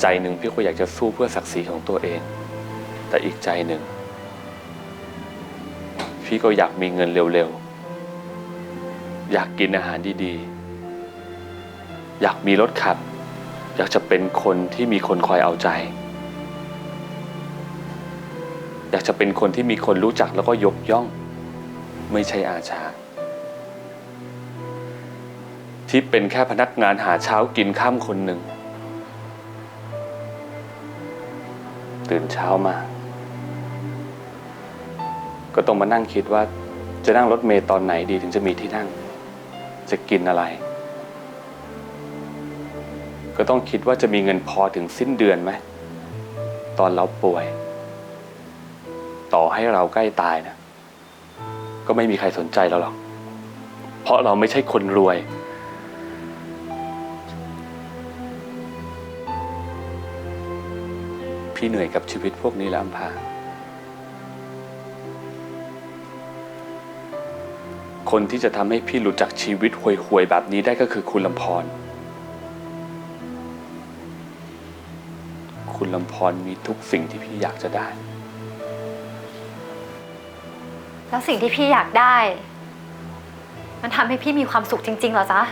ใจหนึ่งพี่ก็อยากจะสู้เพื่อศักดิ์ศรีของตัวเอง แต่อีกใจหนึ่ง พี่ก็อยากมีเงินเร็วๆ อยากกินอาหารดีๆ อยากมีรถขับ อยากจะเป็นคนที่มีคนคอยเอาใจ อยากจะเป็นคนที่มีคนรู้จักแล้วก็ยกย่อง ไม่ใช่อาชาที่เป็นแค่พนักงานหาเช้ากินข้ามคนหนึ่ง ตื่นเช้ามา ก็ต้องมานั่งคิดว่าจะนั่งรถเมล์ตอนไหนดีถึงจะมีที่นั่ง จะกินอะไร ก็ต้องคิดว่าจะมีเงินพอถึงสิ้นเดือนไหมตอนเราป่วย ต่อให้เราใกล้ตายนะ ก็ไม่มีใครสนใจเราหรอก เพราะเราไม่ใช่คนรวย พี่เหนื่อยกับชีวิตพวกนี้แล้วอัมพา คนที่จะทำให้พี่หลุดจากชีวิตห่วยๆแบบนี้ได้ก็คือคุณลำพร คุณลำพรมีทุกสิ่งที่พี่อยากจะได้ แล้วสิ่งที่พี่อยากได้ มันทำให้พี่มีความสุขจริงๆเหรอจ๊ะ